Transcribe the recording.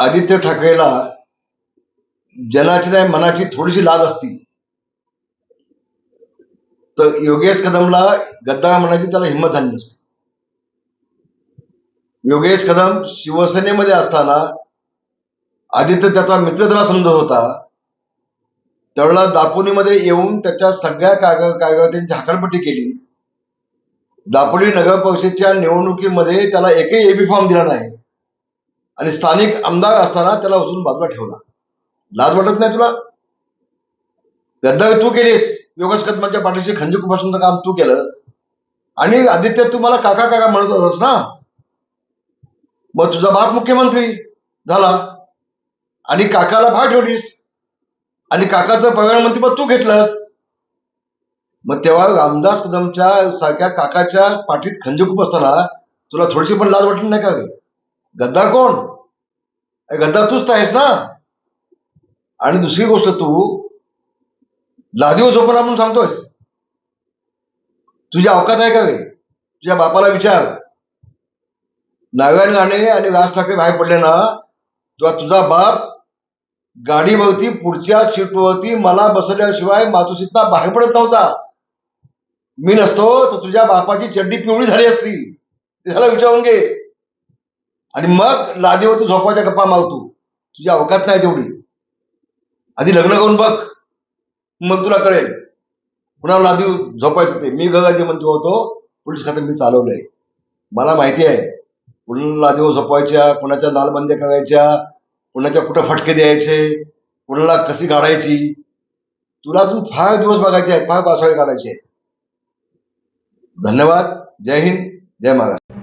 आदित्य ठाकरेला जनाची नाही मनाची थोडीशी लाज असती. तर योगेश कदमला गद्दार म्हणायची त्याला हिंमत झाली नसती. योगेश कदम शिवसेनेमध्ये असताना आदित्य त्याचा मित्र त्याला समजत होता. त्यावेळेला दापोलीमध्ये येऊन त्याच्या सगळ्या कागद कागदांची हाकलपट्टी केली. दापोली नगर परिषदेच्या निवडणुकीमध्ये त्याला एकही एबी फॉर्म दिला नाही. आणि स्थानिक आमदार असताना त्याला उचलून बाजूला ठेवला. लाज वाटत नाही तुला? गद्दार तू केलीस. योगेश कदमांच्या पाठीशी खंजीर उपासनाचं काम तू केलंस. आणि आदित्य तू मला काका काका म्हणत होतस ना? मग तुझा बाप मुख्यमंत्री झाला. आणि काकाला भाग ठेवलीस. आणि काकाचं प्रधानमंत्री पद तू घेतलंस. मग तेव्हा रामदास कदमच्या सारख्या काकाच्या पाठीत खंजकूप असताना तुला थोडीशी पण लाज वाटली नाही का गद्दार कोण? अरे गद्दार तूच तर आहेस ना. आणि दुसरी गोष्ट तू लादीव झोपला म्हणून सांगतोयस. तुझ्या अवकात आहे का रे? तुझ्या बापाला विचार. नारायण राणे आणि राज ठाकरे बाहेर पडले ना तेव्हा तुझा बाप गाडीवरती पुढच्या सीटवरती मला बसवल्याशिवाय मातोश्रीतला बाहेर पडत नव्हता. मी नसतो तर तुझ्या बापाची चड्डी पिवळी झाली असती. ते झाला विचारून घे. आणि मग लादीवरती झोपाच्या गप्पा मारतो. तुझी अवकात नाही तेवढी. आधी लग्न करून बघ. मग तुला कळेल. पुन्हा लादी झोपायचं ते मी गगाजी मंत्री होतो पोलीस खात्यात मी चालवलंय. मला माहिती आहे. कुणाला लादीवर झोपायच्या कुणाच्या लालबंद्या करायच्या कुणाच्या कुठं फटके द्यायचे कुणाला कशी काढायची. तुला तू फार दिवस बघायचे आहेत फार पावसाळे काढायचे आहेत. धन्यवाद. जय हिंद. जय महाराष्ट्र.